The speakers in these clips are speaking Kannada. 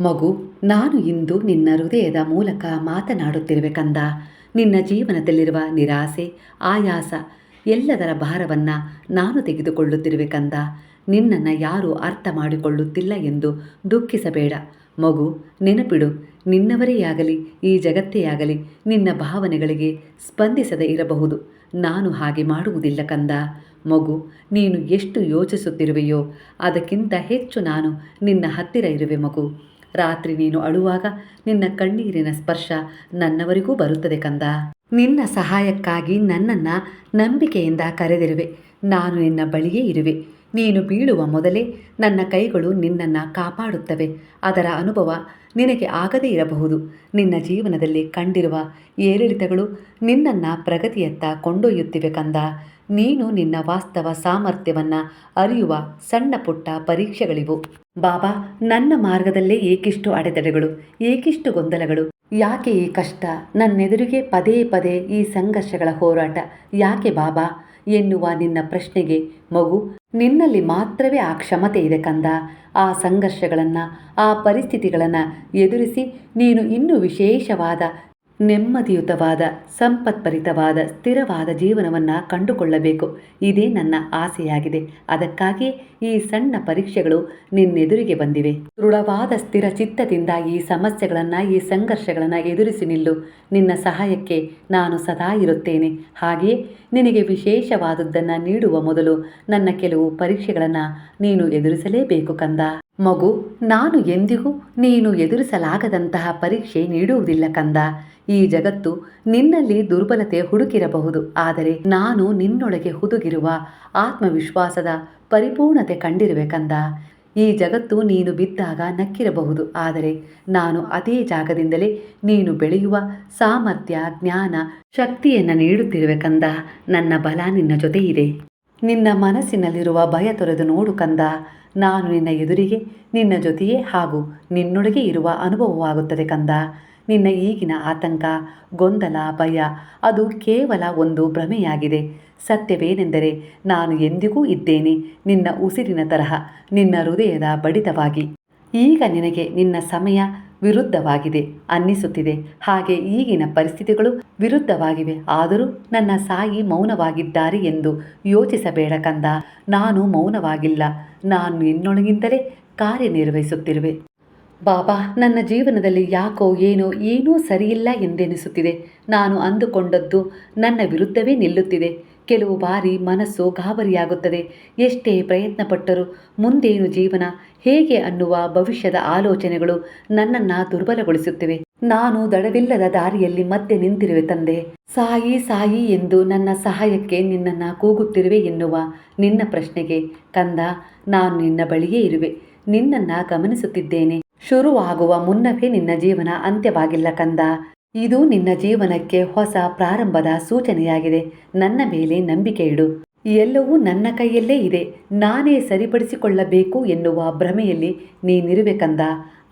ಮಗು, ನಾನು ಇಂದು ನಿನ್ನ ಹೃದಯದ ಮೂಲಕ ಮಾತನಾಡುತ್ತಿರುವೆ ಕಂದ. ನಿನ್ನ ಜೀವನದಲ್ಲಿರುವ ನಿರಾಸೆ, ಆಯಾಸ, ಎಲ್ಲದರ ಭಾರವನ್ನು ನಾನು ತೆಗೆದುಕೊಳ್ಳುತ್ತಿರುವೆ ಕಂದ. ನಿನ್ನನ್ನು ಯಾರೂ ಅರ್ಥ ಮಾಡಿಕೊಳ್ಳುತ್ತಿಲ್ಲ ಎಂದು ದುಃಖಿಸಬೇಡ. ಮಗು, ನೆನಪಿಡು, ನಿನ್ನವರೇ ಆಗಲಿ, ಈ ಜಗತ್ತೇ ಆಗಲಿ, ನಿನ್ನ ಭಾವನೆಗಳಿಗೆ ಸ್ಪಂದಿಸದೇ ಇರಬಹುದು. ನಾನು ಹಾಗೆ ಮಾಡುವುದಿಲ್ಲ ಕಂದ. ಮಗು, ನೀನು ಎಷ್ಟು ಯೋಚಿಸುತ್ತಿರುವೆಯೋ, ಅದಕ್ಕಿಂತ ಹೆಚ್ಚು ನಾನು ನಿನ್ನ ಹತ್ತಿರ ಇರುವೆ ಮಗು. ರಾತ್ರಿ ನೀನು ಅಳುವಾಗ ನಿನ್ನ ಕಣ್ಣೀರಿನ ಸ್ಪರ್ಶ ನನ್ನವರಿಗೂ ಬರುತ್ತದೆ ಕಂದ. ನಿನ್ನ ಸಹಾಯಕ್ಕಾಗಿ ನನ್ನನ್ನು ನಂಬಿಕೆಯಿಂದ ಕರೆದಿರುವೆ. ನಾನು ನಿನ್ನ ಬಳಿಯೇ ಇರುವೆ. ನೀನು ಬೀಳುವ ಮೊದಲೇ ನನ್ನ ಕೈಗಳು ನಿನ್ನನ್ನು ಕಾಪಾಡುತ್ತವೆ. ಅದರ ಅನುಭವ ನಿನಗೆ ಆಗದೇ ಇರಬಹುದು. ನಿನ್ನ ಜೀವನದಲ್ಲಿ ಕಂಡಿರುವ ಏರಿಳಿತಗಳು ನಿನ್ನನ್ನು ಪ್ರಗತಿಯತ್ತ ಕೊಂಡೊಯ್ಯುತ್ತಿವೆ ಕಂದ. ನೀನು ನಿನ್ನ ವಾಸ್ತವ ಸಾಮರ್ಥ್ಯವನ್ನು ಅರಿಯುವ ಸಣ್ಣ ಪುಟ್ಟ ಪರೀಕ್ಷೆಗಳಿವು. ಬಾಬಾ, ನನ್ನ ಮಾರ್ಗದಲ್ಲೇ ಏಕಿಷ್ಟು ಅಡೆತಡೆಗಳು, ಏಕಿಷ್ಟು ಗೊಂದಲಗಳು. ಯಾಕೆ ಈ ಕಷ್ಟ? ನನ್ನೆದುರಿಗೆ ಪದೇ ಪದೇ ಈ ಸಂಘರ್ಷಗಳ ಹೋರಾಟ. ಯಾಕೆ ಬಾಬಾ? ಎನ್ನುವ ನಿನ್ನ ಪ್ರಶ್ನೆಗೆ ಮಗು, ನಿನ್ನಲ್ಲಿ ಮಾತ್ರವೇ ಆ ಕ್ಷಮತೆ ಇದೆ ಕಂದ. ಆ ಸಂಘರ್ಷಗಳನ್ನು, ಆ ಪರಿಸ್ಥಿತಿಗಳನ್ನು ಎದುರಿಸಿ ನೀನು ಇನ್ನೂ ವಿಶೇಷವಾದ ನೆಮ್ಮದಿಯುತವಾದ, ಸಂಪತ್ಭರಿತವಾದ, ಸ್ಥಿರವಾದ ಜೀವನವನ್ನು ಕಂಡುಕೊಳ್ಳಬೇಕು. ಇದೇ ನನ್ನ ಆಸೆಯಾಗಿದೆ. ಅದಕ್ಕಾಗಿ ಈ ಸಣ್ಣ ಪರೀಕ್ಷೆಗಳು ನಿನ್ನೆದುರಿಗೆ ಬಂದಿವೆ. ದೃಢವಾದ ಸ್ಥಿರ ಚಿತ್ತದಿಂದ ಈ ಸಮಸ್ಯೆಗಳನ್ನು, ಈ ಸಂಘರ್ಷಗಳನ್ನು ಎದುರಿಸಿ ನಿಲ್ಲು. ನಿನ್ನ ಸಹಾಯಕ್ಕೆ ನಾನು ಸದಾ ಇರುತ್ತೇನೆ. ಹಾಗೆಯೇ ನಿನಗೆ ವಿಶೇಷವಾದದ್ದನ್ನು ನೀಡುವ ಮೊದಲು ನನ್ನ ಕೆಲವು ಪರೀಕ್ಷೆಗಳನ್ನು ನೀನು ಎದುರಿಸಲೇಬೇಕು ಕಂದ. ಮಗು, ನಾನು ಎಂದಿಗೂ ನೀನು ಎದುರಿಸಲಾಗದಂತಹ ಪರೀಕ್ಷೆ ನೀಡುವುದಿಲ್ಲ ಕಂದ. ಈ ಜಗತ್ತು ನಿನ್ನಲ್ಲಿ ದುರ್ಬಲತೆ ಹುಡುಕಿರಬಹುದು. ಆದರೆ ನಾನು ನಿನ್ನೊಳಗೆ ಹುದುಗಿರುವ ಆತ್ಮವಿಶ್ವಾಸದ ಪರಿಪೂರ್ಣತೆ ಕಂಡಿರುವೆ ಕಂದ. ಈ ಜಗತ್ತು ನೀನು ಬಿದ್ದಾಗ ನಕ್ಕಿರಬಹುದು. ಆದರೆ ನಾನು ಅದೇ ಜಾಗದಿಂದಲೇ ನೀನು ಬೆಳೆಯುವ ಸಾಮರ್ಥ್ಯ, ಜ್ಞಾನ, ಶಕ್ತಿಯನ್ನು ನೀಡುತ್ತಿರುವೆ ಕಂದ. ನನ್ನ ಬಲ ನಿನ್ನ ಜೊತೆ ಇದೆ ನಿನ್ನ ಮನಸ್ಸಿನಲ್ಲಿರುವ ಭಯ ತೊರೆದು ನೋಡು ಕಂದ. ನಾನು ನಿನ್ನ ಎದುರಿಗೆ, ನಿನ್ನ ಜೊತೆಯೇ ಹಾಗೂ ನಿನ್ನೊಳಗೆ ಇರುವ ಅನುಭವವಾಗುತ್ತದೆ ಕಂದ. ನಿನ್ನ ಈಗಿನ ಆತಂಕ, ಗೊಂದಲ, ಭಯ, ಅದು ಕೇವಲ ಒಂದು ಭ್ರಮೆಯಾಗಿದೆ. ಸತ್ಯವೇನೆಂದರೆ ನಾನು ಎಂದಿಗೂ ಇದ್ದೇನೆ, ನಿನ್ನ ಉಸಿರಿನ ತರಹ, ನಿನ್ನ ಹೃದಯದ ಬಡಿತವಾಗಿ. ಈಗ ನಿನಗೆ ನಿನ್ನ ಸಮಯ ವಿರುದ್ಧವಾಗಿದೆ ಅನ್ನಿಸುತ್ತಿದೆ. ಹಾಗೆ ಈಗಿನ ಪರಿಸ್ಥಿತಿಗಳು ವಿರುದ್ಧವಾಗಿವೆ. ಆದರೂ ನನ್ನ ಸಾಯಿ ಮೌನವಾಗಿದ್ದಾರೆ ಎಂದು ಯೋಚಿಸಬೇಡ ಕಂದ. ನಾನು ಮೌನವಾಗಿಲ್ಲ. ನಾನು ನಿನ್ನೊಳಗಿಂದಲೇ ಕಾರ್ಯನಿರ್ವಹಿಸುತ್ತಿರುವೆ. ಬಾಬಾ, ನನ್ನ ಜೀವನದಲ್ಲಿ ಯಾಕೋ ಏನೋ ಏನೂ ಸರಿಯಿಲ್ಲ ಎಂದೆನಿಸುತ್ತಿದೆ. ನಾನು ಅಂದುಕೊಂಡದ್ದು ನನ್ನ ವಿರುದ್ಧವೇ ನಿಲ್ಲುತ್ತಿದೆ. ಕೆಲವು ಬಾರಿ ಮನಸ್ಸು ಗಾಬರಿಯಾಗುತ್ತದೆ. ಎಷ್ಟೇ ಪ್ರಯತ್ನಪಟ್ಟರೂ ಮುಂದೇನು ಜೀವನ, ಹೇಗೆ ಅನ್ನುವ ಭವಿಷ್ಯದ ಆಲೋಚನೆಗಳು ನನ್ನನ್ನು ದುರ್ಬಲಗೊಳಿಸುತ್ತಿವೆ. ನಾನು ದಡವಿಲ್ಲದ ದಾರಿಯಲ್ಲಿ ಮತ್ತೆ ನಿಂತಿರುವೆ ತಂದೆ. ಸಾಯಿ ಸಾಯಿ ಎಂದು ನನ್ನ ಸಹಾಯಕ್ಕೆ ನಿನ್ನನ್ನು ಕೂಗುತ್ತಿರುವೆ ಎನ್ನುವ ನಿನ್ನ ಪ್ರಶ್ನೆಗೆ ಕಂದ, ನಾನು ನಿನ್ನ ಬಳಿಯೇ ಇರುವೆ. ನಿನ್ನನ್ನು ಗಮನಿಸುತ್ತಿದ್ದೇನೆ. ಶುರುವಾಗುವ ಮುನ್ನವೇ ನಿನ್ನ ಜೀವನ ಅಂತ್ಯವಾಗಿಲ್ಲ ಕಂದ. ಇದು ನಿನ್ನ ಜೀವನಕ್ಕೆ ಹೊಸ ಪ್ರಾರಂಭದ ಸೂಚನೆಯಾಗಿದೆ. ನನ್ನ ಮೇಲೆ ನಂಬಿಕೆ ಇಡು. ಎಲ್ಲವೂ ನನ್ನ ಕೈಯಲ್ಲೇ ಇದೆ. ನಾನೇ ಸರಿಪಡಿಸಿಕೊಳ್ಳಬೇಕು ಎನ್ನುವ ಭ್ರಮೆಯಲ್ಲಿ ನೀನಿರುವೆ ಕಂದ.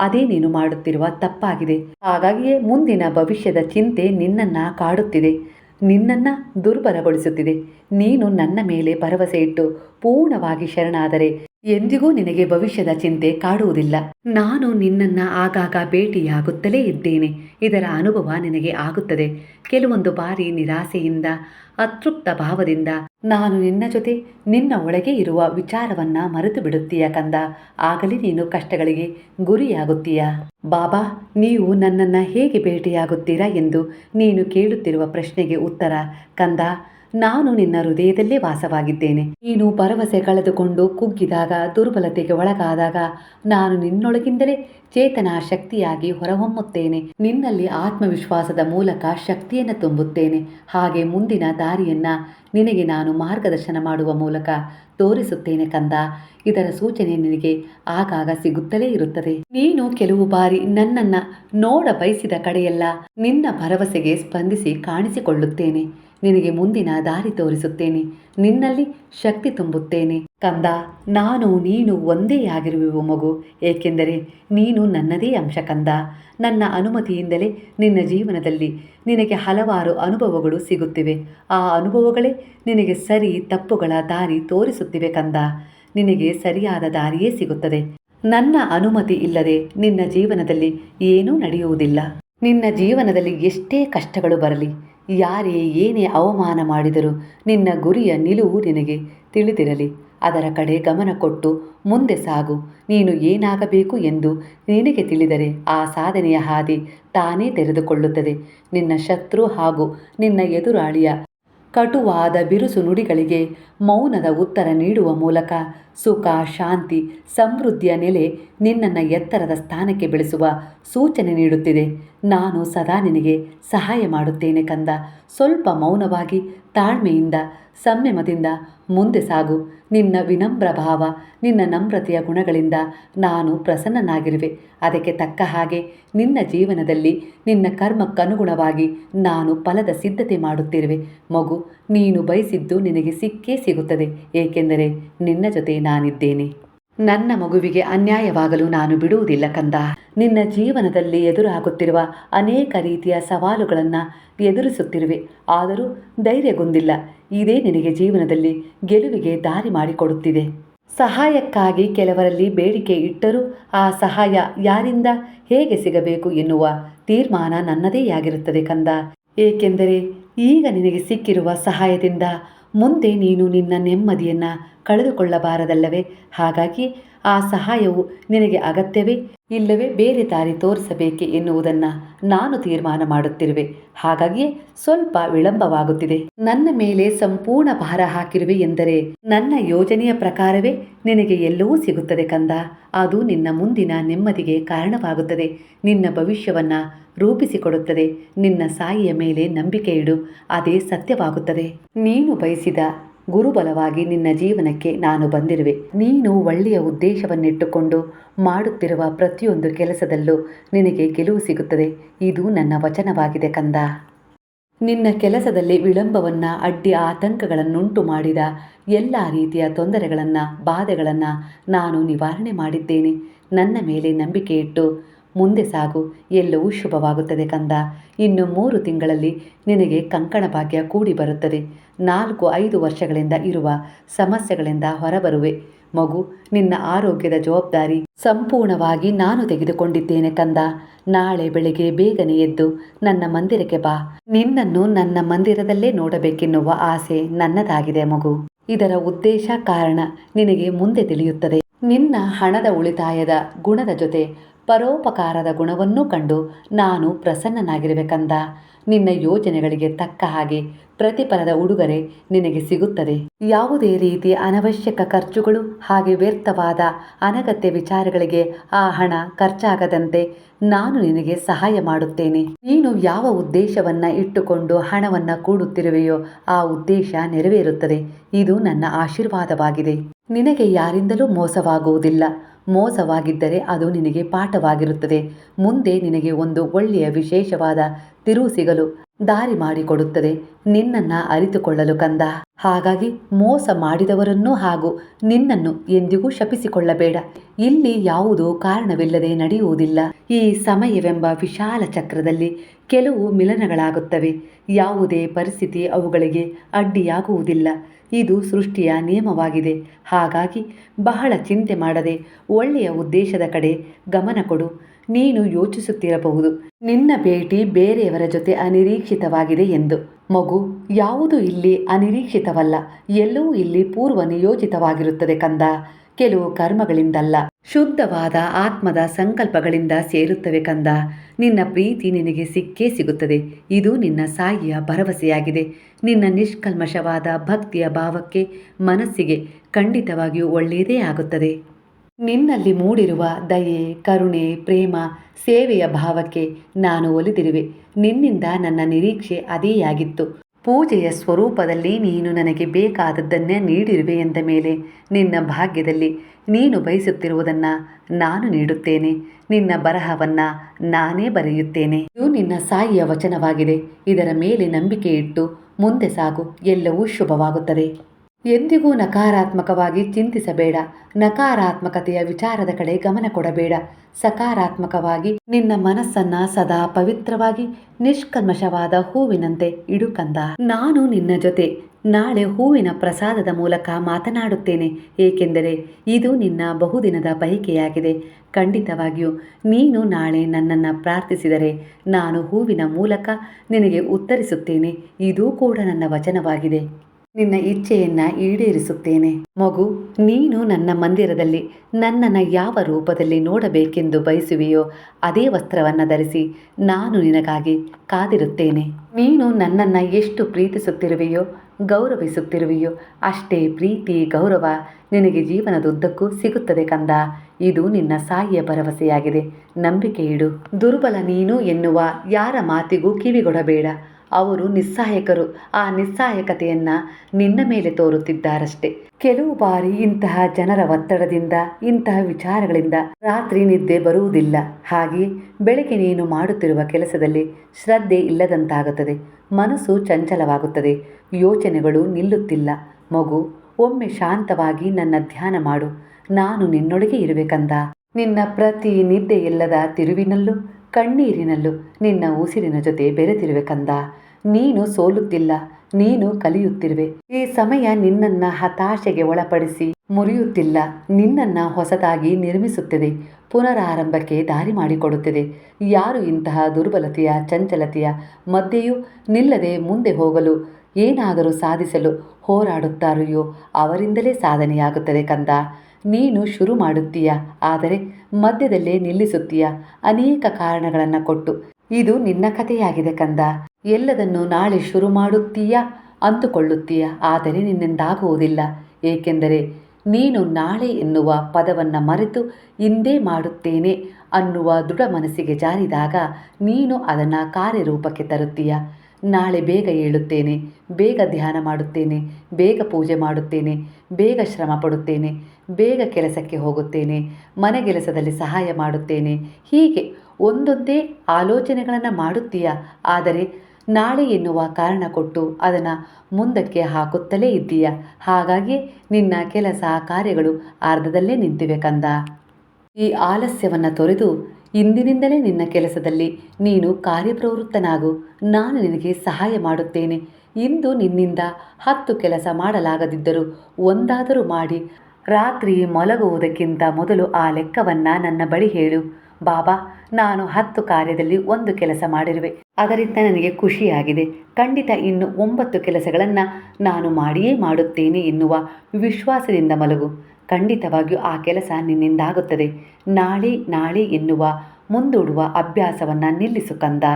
ಅದೇ ನೀನು ಮಾಡುತ್ತಿರುವ ತಪ್ಪಾಗಿದೆ. ಹಾಗಾಗಿಯೇ ಮುಂದಿನ ಭವಿಷ್ಯದ ಚಿಂತೆ ನಿನ್ನನ್ನ ಕಾಡುತ್ತಿದೆ. ನಿನ್ನನ್ನ ದುರ್ಬಲಗೊಳಿಸುತ್ತಿದೆ. ನೀನು ನನ್ನ ಮೇಲೆ ಭರವಸೆ ಇಟ್ಟು ಪೂರ್ಣವಾಗಿ ಶರಣಾದರೆ ಎಂದಿಗೂ ನಿನಗೆ ಭವಿಷ್ಯದ ಚಿಂತೆ ಕಾಡುವುದಿಲ್ಲ. ನಾನು ನಿನ್ನನ್ನ ಆಗಾಗ ಭೇಟಿಯಾಗುತ್ತಲೇ ಇದ್ದೇನೆ. ಇದರ ಅನುಭವ ನಿನಗೆ ಆಗುತ್ತದೆ. ಕೆಲವೊಂದು ಬಾರಿ ನಿರಾಸೆಯಿಂದ ಅತೃಪ್ತ ಭಾವದಿಂದ ನಾನು ನಿನ್ನ ಜೊತೆ ನಿನ್ನ ಒಳಗೆ ಇರುವ ವಿಚಾರವನ್ನ ಮರೆತು ಬಿಡುತ್ತೀಯ ಕಂದ. ಆಗಲಿ ನೀನು ಕಷ್ಟಗಳಿಗೆ ಗುರಿಯಾಗುತ್ತೀಯ. ಬಾಬಾ, ನೀವು ನನ್ನನ್ನು ಹೇಗೆ ಭೇಟಿಯಾಗುತ್ತೀರಾ ಎಂದು ನೀನು ಕೇಳುತ್ತಿರುವ ಪ್ರಶ್ನೆಗೆ ಉತ್ತರ, ಕಂದ. ನಾನು ನಿನ್ನ ಹೃದಯದಲ್ಲೇ ವಾಸವಾಗಿದ್ದೇನೆ. ನೀನು ಭರವಸೆ ಕಳೆದುಕೊಂಡು ಕುಗ್ಗಿದಾಗ, ದುರ್ಬಲತೆಗೆ ಒಳಗಾದಾಗ, ನಾನು ನಿನ್ನೊಳಗಿಂದಲೇ ಚೇತನ ಶಕ್ತಿಯಾಗಿ ಹೊರಹೊಮ್ಮುತ್ತೇನೆ. ನಿನ್ನಲ್ಲಿ ಆತ್ಮವಿಶ್ವಾಸದ ಮೂಲಕ ಶಕ್ತಿಯನ್ನು ತುಂಬುತ್ತೇನೆ. ಹಾಗೆ ಮುಂದಿನ ದಾರಿಯನ್ನ ನಿನಗೆ ನಾನು ಮಾರ್ಗದರ್ಶನ ಮಾಡುವ ಮೂಲಕ ತೋರಿಸುತ್ತೇನೆ ಕಂದ. ಇದರ ಸೂಚನೆ ನಿನಗೆ ಆಗಾಗ ಸಿಗುತ್ತಲೇ ಇರುತ್ತದೆ. ನೀನು ಕೆಲವು ಬಾರಿ ನನ್ನನ್ನ ನೋಡ ಬಯಸಿದ ಕಡೆಯೆಲ್ಲ, ನಿನ್ನ ಭರವಸೆಗೆ ಸ್ಪಂದಿಸಿ ಕಾಣಿಸಿಕೊಳ್ಳುತ್ತೇನೆ. ನಿನಗೆ ಮುಂದಿನ ದಾರಿ ತೋರಿಸುತ್ತೇನೆ. ನಿನ್ನಲ್ಲಿ ಶಕ್ತಿ ತುಂಬುತ್ತೇನೆ. ಕಂದ, ನಾನು ನೀನು ಒಂದೇ ಆಗಿರುವೆವು ಮಗು. ಏಕೆಂದರೆ ನೀನು ನನ್ನದೇ ಅಂಶ ಕಂದ. ನನ್ನ ಅನುಮತಿಯಿಂದಲೇ ನಿನ್ನ ಜೀವನದಲ್ಲಿ ನಿನಗೆ ಹಲವಾರು ಅನುಭವಗಳು ಸಿಗುತ್ತಿವೆ. ಆ ಅನುಭವಗಳೇ ನಿನಗೆ ಸರಿ ತಪ್ಪುಗಳ ದಾರಿ ತೋರಿಸುತ್ತಿವೆ ಕಂದ. ನಿನಗೆ ಸರಿಯಾದ ದಾರಿಯೇ ಸಿಗುತ್ತದೆ. ನನ್ನ ಅನುಮತಿ ಇಲ್ಲದೆ ನಿನ್ನ ಜೀವನದಲ್ಲಿ ಏನೂ ನಡೆಯುವುದಿಲ್ಲ. ನಿನ್ನ ಜೀವನದಲ್ಲಿ ಎಷ್ಟೇ ಕಷ್ಟಗಳು ಬರಲಿ ಯಾರೇ ಏನೇ ಅವಮಾನ ಮಾಡಿದರೂ ನಿನ್ನ ಗುರಿಯ ನಿಲುವು ನಿನಗೆ ತಿಳಿದಿರಲಿ. ಅದರ ಕಡೆ ಗಮನ ಕೊಟ್ಟು ಮುಂದೆ ಸಾಗು. ನೀನು ಏನಾಗಬೇಕು ಎಂದು ನಿನಗೆ ತಿಳಿದರೆ ಆ ಸಾಧನೆಯ ಹಾದಿ ತಾನೇ ತೆರೆದುಕೊಳ್ಳುತ್ತದೆ. ನಿನ್ನ ಶತ್ರು ಹಾಗೂ ನಿನ್ನ ಎದುರಾಳಿಯ ಕಟುವಾದ ಬಿರುಸು ನುಡಿಗಳಿಗೆ ಮೌನದ ಉತ್ತರ ನೀಡುವ ಮೂಲಕ ಸುಖ, ಶಾಂತಿ, ಸಮೃದ್ಧಿಯ ನೆಲೆ ನಿನ್ನನ್ನು ಎತ್ತರದ ಸ್ಥಾನಕ್ಕೆ ಬೆಳೆಸುವ ಸೂಚನೆ ನೀಡುತ್ತಿದೆ. ನಾನು ಸದಾ ನಿನಗೆ ಸಹಾಯ ಮಾಡುತ್ತೇನೆ ಕಂದ. ಸ್ವಲ್ಪ ಮೌನವಾಗಿ ತಾಳ್ಮೆಯಿಂದ ಸಂಯಮದಿಂದ ಮುಂದೆ ಸಾಗು. ನಿನ್ನ ವಿನಮ್ರ ಭಾವ, ನಿನ್ನ ನಮ್ರತೆಯ ಗುಣಗಳಿಂದ ನಾನು ಪ್ರಸನ್ನನಾಗಿರುವೆ. ಅದಕ್ಕೆ ತಕ್ಕ ಹಾಗೆ ನಿನ್ನ ಜೀವನದಲ್ಲಿ ನಿನ್ನ ಕರ್ಮಕ್ಕನುಗುಣವಾಗಿ ನಾನು ಫಲದ ಸಿದ್ಧತೆ ಮಾಡುತ್ತಿರುವೆ. ಮಗು, ನೀನು ಬಯಸಿದ್ದು ನಿನಗೆ ಸಿಕ್ಕೇ ಸಿಗುತ್ತದೆ, ಏಕೆಂದರೆ ನಿನ್ನ ಜೊತೆ ನಾನಿದ್ದೇನೆ. ನನ್ನ ಮಗುವಿಗೆ ಅನ್ಯಾಯವಾಗಲು ನಾನು ಬಿಡುವುದಿಲ್ಲ ಕಂದ. ನಿನ್ನ ಜೀವನದಲ್ಲಿ ಎದುರಾಗುತ್ತಿರುವ ಅನೇಕ ರೀತಿಯ ಸವಾಲುಗಳನ್ನು ಎದುರಿಸುತ್ತಿರುವೆ. ಆದರೂ ಧೈರ್ಯಗೊಂದಿಲ್ಲ ಇದೇ ನಿನಗೆ ಜೀವನದಲ್ಲಿ ಗೆಲುವಿಗೆ ದಾರಿ ಮಾಡಿಕೊಡುತ್ತಿದೆ. ಸಹಾಯಕ್ಕಾಗಿ ಕೆಲವರಲ್ಲಿ ಬೇಡಿಕೆ ಇಟ್ಟರೂ ಆ ಸಹಾಯ ಯಾರಿಂದ ಹೇಗೆ ಸಿಗಬೇಕು ಎನ್ನುವ ತೀರ್ಮಾನ ನನ್ನದೇ ಆಗಿರುತ್ತದೆ ಕಂದ. ಏಕೆಂದರೆ ಈಗ ನಿನಗೆ ಸಿಕ್ಕಿರುವ ಸಹಾಯದಿಂದ ಮುಂದೆ ನೀನು ನಿನ್ನ ನೆಮ್ಮದಿಯನ್ನು ಕಳೆದುಕೊಳ್ಳಬಾರದಲ್ಲವೇ? ಹಾಗಾಗಿ ಆ ಸಹಾಯವು ನಿನಗೆ ಅಗತ್ಯವೇ? ಇಲ್ಲವೇ ಬೇರೆ ದಾರಿ ತೋರಿಸಬೇಕೆ ಎನ್ನುವುದನ್ನು ನಾನು ತೀರ್ಮಾನ ಮಾಡುತ್ತಿರುವೆ. ಹಾಗಾಗಿಯೇ ಸ್ವಲ್ಪ ವಿಳಂಬವಾಗುತ್ತಿದೆ. ನನ್ನ ಮೇಲೆ ಸಂಪೂರ್ಣ ಭಾರ ಹಾಕಿರುವೆ ಎಂದರೆ ನನ್ನ ಯೋಜನೆಯ ಪ್ರಕಾರವೇ ನಿನಗೆ ಎಲ್ಲವೂ ಸಿಗುತ್ತದೆ ಕಂದ. ಅದು ನಿನ್ನ ಮುಂದಿನ ನೆಮ್ಮದಿಗೆ ಕಾರಣವಾಗುತ್ತದೆ. ನಿನ್ನ ಭವಿಷ್ಯವನ್ನು ರೂಪಿಸಿಕೊಡುತ್ತದೆ. ನಿನ್ನ ಸಾಯಿಯ ಮೇಲೆ ನಂಬಿಕೆ ಇಡು ಅದೇ ಸತ್ಯವಾಗುತ್ತದೆ. ನೀನು ಬಯಸಿದ ಗುರುಬಲವಾಗಿ ನಿನ್ನ ಜೀವನಕ್ಕೆ ನಾನು ಬಂದಿರುವೆ. ನೀನು ಒಳ್ಳೆಯ ಉದ್ದೇಶವನ್ನಿಟ್ಟುಕೊಂಡು ಮಾಡುತ್ತಿರುವ ಪ್ರತಿಯೊಂದು ಕೆಲಸದಲ್ಲೂ ನಿನಗೆ ಗೆಲುವು ಸಿಗುತ್ತದೆ. ಇದು ನನ್ನ ವಚನವಾಗಿದೆ ಕಂದ. ನಿನ್ನ ಕೆಲಸದಲ್ಲಿ ವಿಳಂಬವನ್ನು, ಅಡ್ಡಿ ಆತಂಕಗಳನ್ನುಂಟು ಮಾಡಿದ ಎಲ್ಲ ರೀತಿಯ ತೊಂದರೆಗಳನ್ನು, ಬಾಧೆಗಳನ್ನು ನಾನು ನಿವಾರಣೆ ಮಾಡಿದ್ದೇನೆ. ನನ್ನ ಮೇಲೆ ನಂಬಿಕೆ ಇಟ್ಟು ಮುಂದೆ ಸಾಗು, ಎಲ್ಲವೂ ಶುಭವಾಗುತ್ತದೆ ಕಂದ. ಇನ್ನು ಮೂರು ತಿಂಗಳಲ್ಲಿ ನಿನಗೆ ಕಂಕಣ ಭಾಗ್ಯ ಕೂಡಿ ಬರುತ್ತದೆ. ನಾಲ್ಕು, ಐದು ವರ್ಷಗಳಿಂದ ಇರುವ ಸಮಸ್ಯೆಗಳಿಂದ ಹೊರಬರುವೆ. ಮಗು, ನಿನ್ನ ಆರೋಗ್ಯದ ಜವಾಬ್ದಾರಿ ಸಂಪೂರ್ಣವಾಗಿ ನಾನು ತೆಗೆದುಕೊಂಡಿದ್ದೇನೆ ಕಂದ. ನಾಳೆ ಬೆಳಿಗ್ಗೆ ಬೇಗನೆ ಎದ್ದು ನನ್ನ ಮಂದಿರಕ್ಕೆ ಬಾ. ನಿನ್ನನ್ನು ನನ್ನ ಮಂದಿರದಲ್ಲೇ ನೋಡಬೇಕೆನ್ನುವ ಆಸೆ ನನ್ನದಾಗಿದೆ ಮಗು. ಇದರ ಉದ್ದೇಶ ಕಾರಣ ನಿನಗೆ ಮುಂದೆ ತಿಳಿಯುತ್ತದೆ. ನಿನ್ನ ಹಣದ ಉಳಿತಾಯದ ಗುಣದ ಜೊತೆ ಪರೋಪಕಾರದ ಗುಣವನ್ನೂ ಕಂಡು ನಾನು ಪ್ರಸನ್ನನಾಗಿರಬೇಕಂದ. ನಿನ್ನ ಯೋಜನೆಗಳಿಗೆ ತಕ್ಕ ಹಾಗೆ ಪ್ರತಿಫಲದ ಉಡುಗೊರೆ ನಿನಗೆ ಸಿಗುತ್ತದೆ. ಯಾವುದೇ ರೀತಿ ಅನವಶ್ಯಕ ಖರ್ಚುಗಳು ಹಾಗೆ ವ್ಯರ್ಥವಾದ ಅನಗತ್ಯ ವಿಚಾರಗಳಿಗೆ ಆ ಹಣ ಖರ್ಚಾಗದಂತೆ ನಾನು ನಿನಗೆ ಸಹಾಯ ಮಾಡುತ್ತೇನೆ. ನೀನು ಯಾವ ಉದ್ದೇಶವನ್ನ ಇಟ್ಟುಕೊಂಡು ಹಣವನ್ನ ಕೂಡುತ್ತಿರುವೆಯೋ ಆ ಉದ್ದೇಶ ನೆರವೇರುತ್ತದೆ. ಇದು ನನ್ನ ಆಶೀರ್ವಾದವಾಗಿದೆ. ನಿನಗೆ ಯಾರಿಂದಲೂ ಮೋಸವಾಗುವುದಿಲ್ಲ. ಮೋಸವಾಗಿದ್ದರೆ ಅದು ನಿನಗೆ ಪಾಠವಾಗಿರುತ್ತದೆ. ಮುಂದೆ ನಿನಗೆ ಒಂದು ಒಳ್ಳೆಯ ವಿಶೇಷವಾದ ತಿರುವು ಸಿಗಲು ದಾರಿ ಮಾಡಿಕೊಡುತ್ತದೆ. ನಿನ್ನನ್ನು ಅರಿತುಕೊಳ್ಳಲು ಕಂದ. ಹಾಗಾಗಿ ಮೋಸ ಮಾಡಿದವರನ್ನೂ ಹಾಗೂ ನಿನ್ನನ್ನು ಎಂದಿಗೂ ಶಪಿಸಿಕೊಳ್ಳಬೇಡ. ಇಲ್ಲಿ ಯಾವುದೂ ಕಾರಣವಿಲ್ಲದೆ ನಡೆಯುವುದಿಲ್ಲ. ಈ ಸಮಯವೆಂಬ ವಿಶಾಲ ಚಕ್ರದಲ್ಲಿ ಕೆಲವು ಮಿಲನಗಳಾಗುತ್ತವೆ. ಯಾವುದೇ ಪರಿಸ್ಥಿತಿ ಅವುಗಳಿಗೆ ಅಡ್ಡಿಯಾಗುವುದಿಲ್ಲ. ಇದು ಸೃಷ್ಟಿಯ ನಿಯಮವಾಗಿದೆ. ಹಾಗಾಗಿ ಬಹಳ ಚಿಂತೆ ಮಾಡದೆ ಒಳ್ಳೆಯ ಉದ್ದೇಶದ ಕಡೆ ಗಮನ ಕೊಡು. ನೀನು ಯೋಚಿಸುತ್ತಿರಬಹುದು. ನಿನ್ನ ಭೇಟಿ ಬೇರೆಯವರ ಜೊತೆ ಅನಿರೀಕ್ಷಿತವಾಗಿದೆ ಎಂದು. ಮಗು, ಯಾವುದು ಇಲ್ಲಿ ಅನಿರೀಕ್ಷಿತವಲ್ಲ. ಎಲ್ಲವೂ ಇಲ್ಲಿ ಪೂರ್ವ ನಿಯೋಜಿತವಾಗಿರುತ್ತದೆ ಕಂದ. ಕೆಲವು ಕರ್ಮಗಳಿಂದಲ್ಲ, ಶುದ್ಧವಾದ ಆತ್ಮದ ಸಂಕಲ್ಪಗಳಿಂದ ಸೇರುತ್ತವೆ ಕಂದ. ನಿನ್ನ ಪ್ರೀತಿ ನಿನಗೆ ಸಿಕ್ಕೇ ಸಿಗುತ್ತದೆ. ಇದು ನಿನ್ನ ಸಾಯಿಯ ಭರವಸೆಯಾಗಿದೆ. ನಿನ್ನ ನಿಷ್ಕಲ್ಮಶವಾದ ಭಕ್ತಿಯ ಭಾವಕ್ಕೆ ಮನಸ್ಸಿಗೆ ಖಂಡಿತವಾಗಿಯೂ ಒಳ್ಳೆಯದೇ ಆಗುತ್ತದೆ. ನಿನ್ನಲ್ಲಿ ಮೂಡಿರುವ ದಯೆ, ಕರುಣೆ, ಪ್ರೇಮ, ಸೇವೆಯ ಭಾವಕ್ಕೆ ನಾನು ಒಲಿದಿರುವೆ. ನಿನ್ನಿಂದ ನನ್ನ ನಿರೀಕ್ಷೆ ಅದೇಯಾಗಿತ್ತು. ಪೂಜೆಯ ಸ್ವರೂಪದಲ್ಲಿ ನೀನು ನನಗೆ ಬೇಕಾದದ್ದನ್ನೇ ನೀಡಿರುವೆ ಎಂದ ಮೇಲೆ, ನಿನ್ನ ಭಾಗ್ಯದಲ್ಲಿ ನೀನು ಬಯಸುತ್ತಿರುವುದನ್ನು ನಾನು ನೀಡುತ್ತೇನೆ. ನಿನ್ನ ಬರಹವನ್ನು ನಾನೇ ಬರೆಯುತ್ತೇನೆ. ಇದು ನಿನ್ನ ಸಾಯಿಯ ವಚನವಾಗಿದೆ. ಇದರ ಮೇಲೆ ನಂಬಿಕೆ ಇಟ್ಟು ಮುಂದೆ ಸಾಗು. ಎಲ್ಲವೂ ಶುಭವಾಗುತ್ತದೆ. ಎಂದಿಗೂ ನಕಾರಾತ್ಮಕವಾಗಿ ಚಿಂತಿಸಬೇಡ. ನಕಾರಾತ್ಮಕತೆಯ ವಿಚಾರದ ಕಡೆ ಗಮನ ಕೊಡಬೇಡ. ಸಕಾರಾತ್ಮಕವಾಗಿ ನಿನ್ನ ಮನಸ್ಸನ್ನ ಸದಾ ಪವಿತ್ರವಾಗಿ, ನಿಷ್ಕಲ್ಮಶವಾದ ಹೂವಿನಂತೆ ಇಡು ಕಂದ. ನಾನು ನಿನ್ನ ಜೊತೆ ನಾಳೆ ಹೂವಿನ ಪ್ರಸಾದದ ಮೂಲಕ ಮಾತನಾಡುತ್ತೇನೆ. ಏಕೆಂದರೆ ಇದು ನಿನ್ನ ಬಹುದಿನದ ಬಯಕೆಯಾಗಿದೆ. ಖಂಡಿತವಾಗಿಯೂ ನೀನು ನಾಳೆ ನನ್ನನ್ನು ಪ್ರಾರ್ಥಿಸಿದರೆ ನಾನು ಹೂವಿನ ಮೂಲಕ ನಿನಗೆ ಉತ್ತರಿಸುತ್ತೇನೆ. ಇದೂ ಕೂಡ ನನ್ನ ವಚನವಾಗಿದೆ. ನಿನ್ನ ಇಚ್ಛೆಯನ್ನ ಈಡೇರಿಸುತ್ತೇನೆ. ಮಗು, ನೀನು ನನ್ನ ಮಂದಿರದಲ್ಲಿ ನನ್ನನ್ನು ಯಾವ ರೂಪದಲ್ಲಿ ನೋಡಬೇಕೆಂದು ಬಯಸುವೆಯೋ ಅದೇ ವಸ್ತ್ರವನ್ನು ಧರಿಸಿ ನಾನು ನಿನಗಾಗಿ ಕಾದಿರುತ್ತೇನೆ. ನೀನು ನನ್ನನ್ನು ಎಷ್ಟು ಪ್ರೀತಿಸುತ್ತಿರುವೆಯೋ, ಗೌರವಿಸುತ್ತಿರುವೆಯೋ, ಅಷ್ಟೇ ಪ್ರೀತಿ, ಗೌರವ ನಿನಗೆ ಜೀವನದುದ್ದಕ್ಕೂ ಸಿಗುತ್ತದೆ ಕಂದ. ಇದು ನಿನ್ನ ಸಾಯಿಯ ಭರವಸೆಯಾಗಿದೆ. ನಂಬಿಕೆ ಇಡು. ದುರ್ಬಲ ನೀನು ಎನ್ನುವ ಯಾರ ಮಾತಿಗೂ ಕಿವಿಗೊಡಬೇಡ. ಅವರು ನಿಸ್ಸಹಾಯಕರು. ಆ ನಿಸ್ಸಹಾಯಕತೆಯನ್ನ ನಿನ್ನ ಮೇಲೆ ತೋರುತ್ತಿದ್ದಾರಷ್ಟೆ. ಕೆಲವು ಬಾರಿ ಇಂತಹ ಜನರ ಒತ್ತಡದಿಂದ, ಇಂತಹ ವಿಚಾರಗಳಿಂದ ರಾತ್ರಿ ನಿದ್ದೆ ಬರುವುದಿಲ್ಲ. ಹಾಗೆ ಬೆಳಗ್ಗೆ ನೀನು ಮಾಡುತ್ತಿರುವ ಕೆಲಸದಲ್ಲಿ ಶ್ರದ್ಧೆ ಇಲ್ಲದಂತಾಗುತ್ತದೆ. ಮನಸ್ಸು ಚಂಚಲವಾಗುತ್ತದೆ. ಯೋಚನೆಗಳು ನಿಲ್ಲುತ್ತಿಲ್ಲ. ಮಗು, ಒಮ್ಮೆ ಶಾಂತವಾಗಿ ನನ್ನ ಧ್ಯಾನ ಮಾಡು. ನಾನು ನಿನ್ನೊಳಗೆ ಇರಬೇಕಂದ. ನಿನ್ನ ಪ್ರತಿ ನಿದ್ದೆಯಿಲ್ಲದ ತಿರುವಿನಲ್ಲೂ ಕಣ್ಣೀರಿನಲ್ಲೂ ನಿನ್ನ ಉಸಿರಿನ ಜೊತೆ ಬೆರೆತಿರುವೆ ಕಂದ. ನೀನು ಸೋಲುತ್ತಿಲ್ಲ, ನೀನು ಕಲಿಯುತ್ತಿರುವೆ. ಈ ಸಮಯ ನಿನ್ನನ್ನ ಹತಾಶೆಗೆ ಒಳಪಡಿಸಿ ಮುರಿಯುತ್ತಿಲ್ಲ, ನಿನ್ನನ್ನ ಹೊಸದಾಗಿ ನಿರ್ಮಿಸುತ್ತದೆ, ಪುನರಾರಂಭಕ್ಕೆ ದಾರಿ ಮಾಡಿಕೊಡುತ್ತಿದೆ. ಯಾರು ಇಂತಹ ದುರ್ಬಲತೆಯ, ಚಂಚಲತೆಯ ಮಧ್ಯೆಯೂ ನಿಲ್ಲದೆ ಮುಂದೆ ಹೋಗಲು, ಏನಾದರೂ ಸಾಧಿಸಲು ಹೋರಾಡುತ್ತಾರೆಯೋ ಅವರಿಂದಲೇ ಸಾಧನೆಯಾಗುತ್ತದೆ ಕಂದ. ನೀನು ಶುರು ಮಾಡುತ್ತೀಯ? ಆದರೆ ಮಧ್ಯದಲ್ಲೇ ನಿಲ್ಲಿಸುತ್ತೀಯ? ಅನೇಕ ಕಾರಣಗಳನ್ನು ಕೊಟ್ಟು. ಇದು ನಿನ್ನ ಕಥೆಯಾಗಿದೆ ಕಂದ. ಎಲ್ಲದನ್ನು ನಾಳೆ ಶುರು ಮಾಡುತ್ತೀಯ? ಅಂದುಕೊಳ್ಳುತ್ತೀಯ? ಆದರೆ ನಿನ್ನಿಂದಾಗುವುದಿಲ್ಲ. ಏಕೆಂದರೆ ನೀನು ನಾಳೆ ಎನ್ನುವ ಪದವನ್ನು ಮರೆತು ಇಂದೇ ಮಾಡುತ್ತೇನೆ ಅನ್ನುವ ದೃಢ ಮನಸ್ಸಿಗೆ ಜಾರಿದಾಗ ನೀನು ಅದನ್ನು ಕಾರ್ಯರೂಪಕ್ಕೆ ತರುತ್ತೀಯ? ನಾಳೆ ಬೇಗ ಏಳುತ್ತೇನೆ, ಬೇಗ ಧ್ಯಾನ ಮಾಡುತ್ತೇನೆ, ಬೇಗ ಪೂಜೆ ಮಾಡುತ್ತೇನೆ, ಬೇಗ ಶ್ರಮ ಪಡುತ್ತೇನೆ, ಬೇಗ ಕೆಲಸಕ್ಕೆ ಹೋಗುತ್ತೇನೆ ಮನೆಗೆಲಸದಲ್ಲಿ ಸಹಾಯ ಮಾಡುತ್ತೇನೆ. ಹೀಗೆ ಒಂದೊಂದೇ ಆಲೋಚನೆಗಳನ್ನು ಮಾಡುತ್ತೀಯ? ಆದರೆ ನಾಳೆ ಎನ್ನುವ ಕಾರಣ ಕೊಟ್ಟು ಅದನ್ನು ಮುಂದಕ್ಕೆ ಹಾಕುತ್ತಲೇ ಇದ್ದೀಯ? ಹಾಗಾಗಿ ನಿನ್ನ ಕೆಲಸ ಕಾರ್ಯಗಳು ಅರ್ಧದಲ್ಲೇ ನಿಂತಿವೆ ಕಂದ. ಈ ಆಲಸ್ಯವನ್ನು ತೊರೆದು ಇಂದಿನಿಂದಲೇ ನಿನ್ನ ಕೆಲಸದಲ್ಲಿ ನೀನು ಕಾರ್ಯಪ್ರವೃತ್ತನಾಗು. ನಾನು ನಿನಗೆ ಸಹಾಯ ಮಾಡುತ್ತೇನೆ. ಇಂದು ನಿನ್ನಿಂದ ಹತ್ತು ಕೆಲಸ ಮಾಡಲಾಗದಿದ್ದರೂ ಒಂದಾದರೂ ಮಾಡಿ. ರಾತ್ರಿ ಮಲಗುವುದಕ್ಕಿಂತ ಮೊದಲು ಆ ಲೆಕ್ಕವನ್ನು ನನ್ನ ಬಳಿ ಹೇಳು. ಬಾಬಾ, ನಾನು ಹತ್ತು ಕಾರ್ಯದಲ್ಲಿ ಒಂದು ಕೆಲಸ ಮಾಡಿರುವೆ. ಅದರಿಂದ ನನಗೆ ಖುಷಿಯಾಗಿದೆ. ಖಂಡಿತ ಇನ್ನು ಒಂಬತ್ತು ಕೆಲಸಗಳನ್ನು ನಾನು ಮಾಡಿಯೇ ಮಾಡುತ್ತೇನೆ ಎನ್ನುವ ವಿಶ್ವಾಸದಿಂದ ಮಲಗು. ಖಂಡಿತವಾಗಿಯೂ ಆ ಕೆಲಸ ನಿನ್ನಿಂದಾಗುತ್ತದೆ. ನಾಳೆ ನಾಳೆ ಎನ್ನುವ ಮುಂದೂಡುವ ಅಭ್ಯಾಸವನ್ನು ನಿಲ್ಲಿಸು ಕಂದ.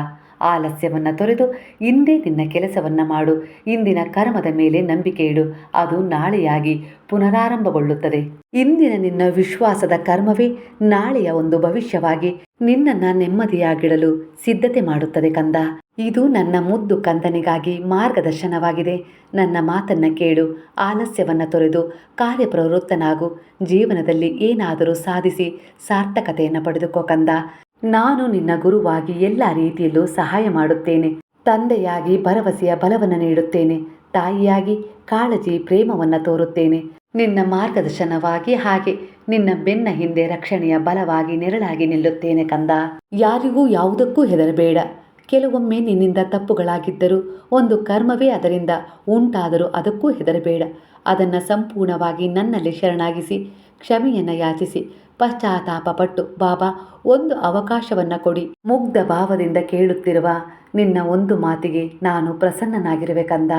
ಆಲಸ್ಯವನ್ನು ತೊರೆದು ಇಂದೇ ನಿನ್ನ ಕೆಲಸವನ್ನು ಮಾಡು. ಇಂದಿನ ಕರ್ಮದ ಮೇಲೆ ನಂಬಿಕೆ ಇಡು. ಅದು ನಾಳೆಯಾಗಿ ಪುನರಾರಂಭಗೊಳ್ಳುತ್ತದೆ. ಇಂದಿನ ನಿನ್ನ ವಿಶ್ವಾಸದ ಕರ್ಮವೇ ನಾಳೆಯ ಒಂದು ಭವಿಷ್ಯವಾಗಿ ನಿನ್ನನ್ನು ನೆಮ್ಮದಿಯಾಗಿಡಲು ಸಿದ್ಧತೆ ಮಾಡುತ್ತದೆ ಕಂದ. ಇದು ನನ್ನ ಮುದ್ದು ಕಂದನಿಗಾಗಿ ಮಾರ್ಗದರ್ಶನವಾಗಿದೆ. ನನ್ನ ಮಾತನ್ನ ಕೇಳು, ಆಲಸ್ಯವನ್ನು ತೊರೆದು ಕಾರ್ಯಪ್ರವೃತ್ತನಾಗು. ಜೀವನದಲ್ಲಿ ಏನಾದರೂ ಸಾಧಿಸಿ ಸಾರ್ಥಕತೆಯನ್ನು ಪಡೆದುಕೋ ಕಂದ. ನಾನು ನಿನ್ನ ಗುರುವಾಗಿ ಎಲ್ಲ ರೀತಿಯಲ್ಲೂ ಸಹಾಯ ಮಾಡುತ್ತೇನೆ. ತಂದೆಯಾಗಿ ಭರವಸೆಯ ಬಲವನ್ನು ನೀಡುತ್ತೇನೆ. ತಾಯಿಯಾಗಿ ಕಾಳಜಿ ಪ್ರೇಮವನ್ನು ತೋರುತ್ತೇನೆ. ನಿನ್ನ ಮಾರ್ಗದರ್ಶನವಾಗಿ ಹಾಗೆ ನಿನ್ನ ಬೆನ್ನ ಹಿಂದೆ ರಕ್ಷಣೆಯ ಬಲವಾಗಿ ನೆರಳಾಗಿ ನಿಲ್ಲುತ್ತೇನೆ ಕಂದ. ಯಾರಿಗೂ ಯಾವುದಕ್ಕೂ ಹೆದರಬೇಡ. ಕೆಲವೊಮ್ಮೆ ನಿನ್ನಿಂದ ತಪ್ಪುಗಳಾಗಿದ್ದರೂ ಒಂದು ಕರ್ಮವೇ ಅದರಿಂದ ಉಂಟಾದರೂ ಅದಕ್ಕೂ ಹೆದರಬೇಡ. ಅದನ್ನು ಸಂಪೂರ್ಣವಾಗಿ ನನ್ನಲ್ಲಿ ಶರಣಾಗಿಸಿ, ಕ್ಷಮೆಯನ್ನು ಯಾಚಿಸಿ ಪಶ್ಚಾತ್ತಾಪ ಪಟ್ಟು ಬಾಬಾ, ಒಂದು ಅವಕಾಶವನ್ನು ಕೊಡಿ. ಮುಗ್ಧ ಭಾವದಿಂದ ಕೇಳುತ್ತಿರುವ ನಿನ್ನ ಒಂದು ಮಾತಿಗೆ ನಾನು ಪ್ರಸನ್ನನಾಗಿರಬೇಕಂದ.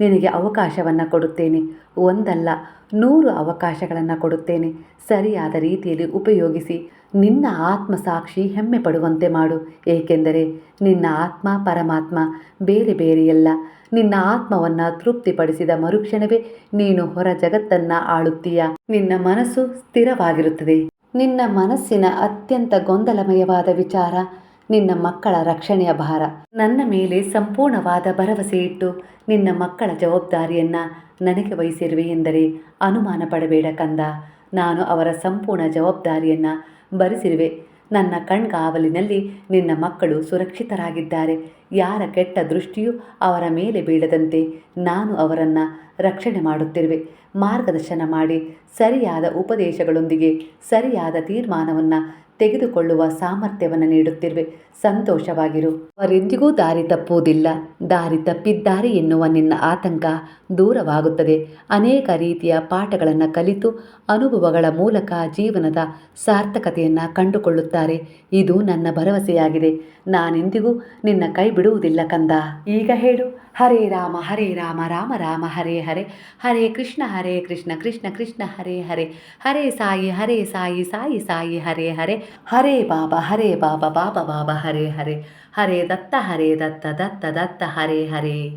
ನಿನಗೆ ಅವಕಾಶವನ್ನು ಕೊಡುತ್ತೇನೆ. ಒಂದಲ್ಲ, ನೂರು ಅವಕಾಶಗಳನ್ನು ಕೊಡುತ್ತೇನೆ. ಸರಿಯಾದ ರೀತಿಯಲ್ಲಿ ಉಪಯೋಗಿಸಿ ನಿನ್ನ ಆತ್ಮಸಾಕ್ಷಿ ಹೆಮ್ಮೆ ಪಡುವಂತೆ ಮಾಡು. ಏಕೆಂದರೆ ನಿನ್ನ ಆತ್ಮ ಪರಮಾತ್ಮ ಬೇರೆ ಬೇರೆಯಲ್ಲ. ನಿನ್ನ ಆತ್ಮವನ್ನು ತೃಪ್ತಿಪಡಿಸಿದ ಮರುಕ್ಷಣವೇ ನೀನು ಹೊರ ಜಗತ್ತನ್ನು ಆಳುತ್ತೀಯ? ನಿನ್ನ ಮನಸ್ಸು ಸ್ಥಿರವಾಗಿರುತ್ತದೆ. ನಿನ್ನ ಮನಸ್ಸಿನ ಅತ್ಯಂತ ಗೊಂದಲಮಯವಾದ ವಿಚಾರ, ನಿನ್ನ ಮಕ್ಕಳ ರಕ್ಷಣೆಯ ಭಾರ. ನನ್ನ ಮೇಲೆ ಸಂಪೂರ್ಣವಾದ ಭರವಸೆ ಇಟ್ಟು ನಿನ್ನ ಮಕ್ಕಳ ಜವಾಬ್ದಾರಿಯನ್ನ ನನಗೆ ವಹಿಸಿರುವೆ ಎಂದರೆ ಅನುಮಾನ ಪಡಬೇಡ ಕಂದ. ನಾನು ಅವರ ಸಂಪೂರ್ಣ ಜವಾಬ್ದಾರಿಯನ್ನ ಭರಿಸಿರುವೆ. ನನ್ನ ಕಣ್ಗಾವಲಿನಲ್ಲಿ ನಿನ್ನ ಮಕ್ಕಳು ಸುರಕ್ಷಿತರಾಗಿದ್ದಾರೆ. ಯಾರ ಕೆಟ್ಟ ದೃಷ್ಟಿಯೂ ಅವರ ಮೇಲೆ ಬೀಳದಂತೆ ನಾನು ಅವರನ್ನು ರಕ್ಷಣೆ ಮಾಡುತ್ತಿರುವೆ. ಮಾರ್ಗದರ್ಶನ ಮಾಡಿ ಸರಿಯಾದ ಉಪದೇಶಗಳೊಂದಿಗೆ ಸರಿಯಾದ ತೀರ್ಮಾನವನ್ನು ತೆಗೆದುಕೊಳ್ಳುವ ಸಾಮರ್ಥ್ಯವನ್ನು ನೀಡುತ್ತಿರುವೆ. ಸಂತೋಷವಾಗಿರು. ಅವರೆಂದಿಗೂ ದಾರಿ ತಪ್ಪುವುದಿಲ್ಲ. ದಾರಿ ತಪ್ಪಿದ್ದಾರೆ ಎನ್ನುವ ನಿನ್ನ ಆತಂಕ ದೂರವಾಗುತ್ತದೆ. ಅನೇಕ ರೀತಿಯ ಪಾಠಗಳನ್ನು ಕಲಿತು ಅನುಭವಗಳ ಮೂಲಕ ಜೀವನದ ಸಾರ್ಥಕತೆಯನ್ನು ಕಂಡುಕೊಳ್ಳುತ್ತಾರೆ. ಇದು ನನ್ನ ಭರವಸೆಯಾಗಿದೆ. ನಾನೆಂದಿಗೂ ನಿನ್ನ ಕೈ ಬಿಡುವುದಿಲ್ಲ ಕಂದ. ಈಗ ಹೇಳು. ಹರೇ ರಾಮ ಹರೇ ರಾಮ ರಾಮ ರಾಮ, ಹರೇ ಹರೇ. ಹರೇ ಕೃಷ್ಣ ಹರೇ ಕೃಷ್ಣ ಕೃಷ್ಣ ಕೃಷ್ಣ, ಹರೇ ಹರೇ. ಹರೇ ಸಾಯಿ ಹರೇ ಸಾಯಿ ಸಾಯಿ ಸಾಯಿ, ಹರೇ ಹರೇ. ಹರೇ ಬಾಬಾ ಹರೇ ಬಾಬಾ ಬಾಬಾ ಬಾಬಾ, ಹರೇ ಹರೇ. ಹರೇ ದತ್ತ ಹರೇ ದತ್ತ ದತ್ತ ದತ್ತ, ಹರೇ ಹರೇ.